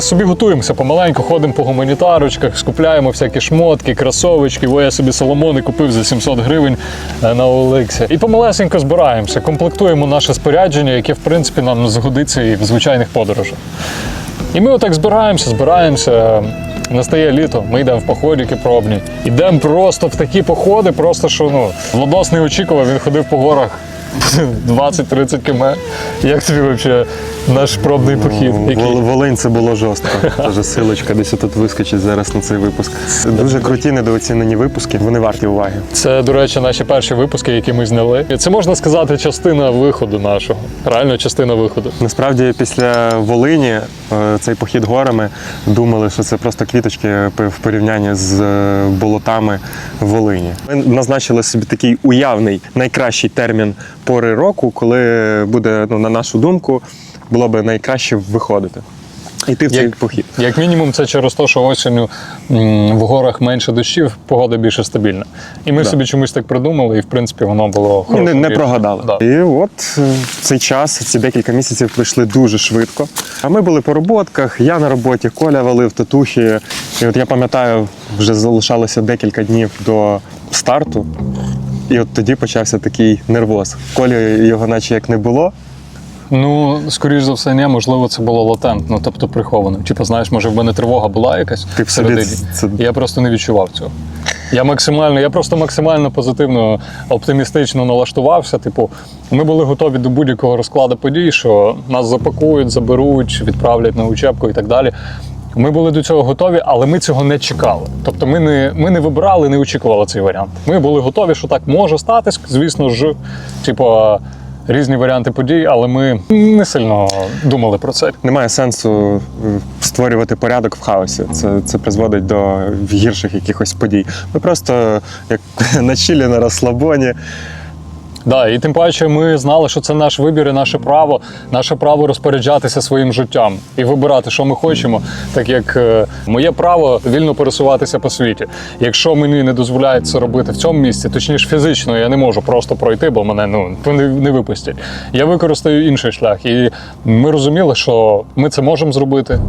Собі готуємося помаленьку, ходимо по гуманітарочках, скупляємо всякі шмотки, кросовочки. Во я собі соломони купив за 700 гривень е, на Олексі. І помалесенько збираємося, комплектуємо наше спорядження, яке в принципі нам згодиться і в звичайних подорожах. І ми отак збираємося, збираємося. Настає літо, ми йдемо в походики пробні. Йдемо просто в такі походи, просто що ну, Владос не очікував, він ходив по горах 20-30 км. Як тобі взагалі наш пробний похід? Який? Волинь це було жорстко. Теж силочка десь тут вискочить зараз на цей випуск. Дуже круті недооцінені випуски. Вони варті уваги. Це, до речі, наші перші випуски, які ми зняли. І це можна сказати частина виходу нашого. Реально частина виходу. Насправді, після Волині е, цей похід горами думали, що це просто квіточки в порівнянні з е, болотами в Волині. Ми назначили собі такий уявний найкращий термін пори року, коли буде, ну, на нашу думку, було би найкраще виходити. Іти в цей Як- похід. Як мінімум, це через те, що осінню м, в горах менше дощів, погода більше стабільна. І ми Да. собі чомусь так придумали, і в принципі воно було Ну, хороше. не, не прогадали. Да. І от е, цей час, ці декілька місяців пройшли дуже швидко. А ми були по роботках, я на роботі, Коля валив татухи. І от я пам'ятаю, вже залишалося декілька днів до старту. І от тоді почався такий нервоз. Колі його наче як не було. Ну, скоріш за все, ні, можливо, це було латентно, тобто приховано. Типу, знаєш, може, в мене тривога була якась Ти в це- Я просто не відчував цього. Я максимально, я просто максимально позитивно, оптимістично налаштувався. Типу, ми були готові до будь-якого розкладу подій, що нас запакують, заберуть, відправлять на учебку і так далі. Ми були до цього готові, але ми цього не чекали. Тобто, ми не, ми не вибирали, не очікували цей варіант. Ми були готові, що так може статись, звісно ж, типу, різні варіанти подій, але ми не сильно думали про це. Немає сенсу е, створювати порядок в хаосі. Це, це призводить до гірших якихось подій. Ми просто як на чилі на розслабоні. Да, і тим паче ми знали, що це наш вибір і наше право, наше право розпоряджатися своїм життям і вибирати, що ми хочемо, так як е, моє право вільно пересуватися по світі. Якщо мені не дозволяють це робити в цьому місці, точніше фізично я не можу просто пройти, бо мене ну не, не випустять. Я використаю інший шлях, і ми розуміли, що ми це можемо зробити.